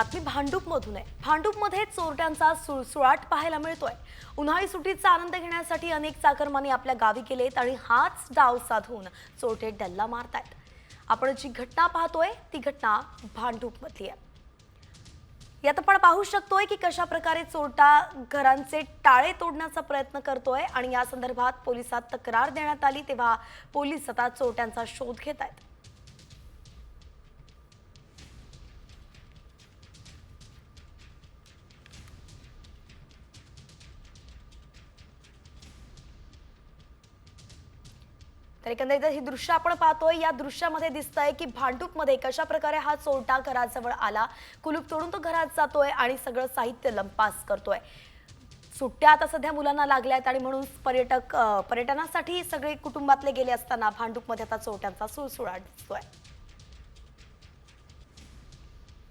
बातमी भांडूपमधून आहे. भांडूपमध्ये चोरट्यांचा सुळसुळाट पाहायला मिळतोय. उन्हाळी सुट्टीचा आनंद घेण्यासाठी अनेक चाकरमानी आपल्या गावी गेलेत आणि हाच डाव साधून चोरटे डल्ला मारतायत. आपण जी घटना पाहतोय ती घटना भांडूपमधली आहे. यात आपण पाहू शकतोय की कशा प्रकारे चोरटा घरांचे टाळे तोडण्याचा प्रयत्न करतोय आणि या संदर्भात पोलिसात तक्रार देण्यात आली तेव्हा पोलीस आता चोरट्यांचा शोध घेत आहेत तर एकंदरीत ही दृश्य आपण पाहतोय. या दृश्यामध्ये दिसतंय की भांडूपमध्ये कशा प्रकारे हा चोरटा घराजवळ आला. कुलूप तोडून तो घरात जातोय आणि सगळं साहित्य लंपास करतोय. सुट्ट्या आता सध्या मुलांना लागल्यात आणि म्हणून पर्यटक पर्यटनासाठी सगळे कुटुंबातले गेले असताना भांडूपमध्ये आता चोरट्यांचा सुळसुळाट दिसतोय.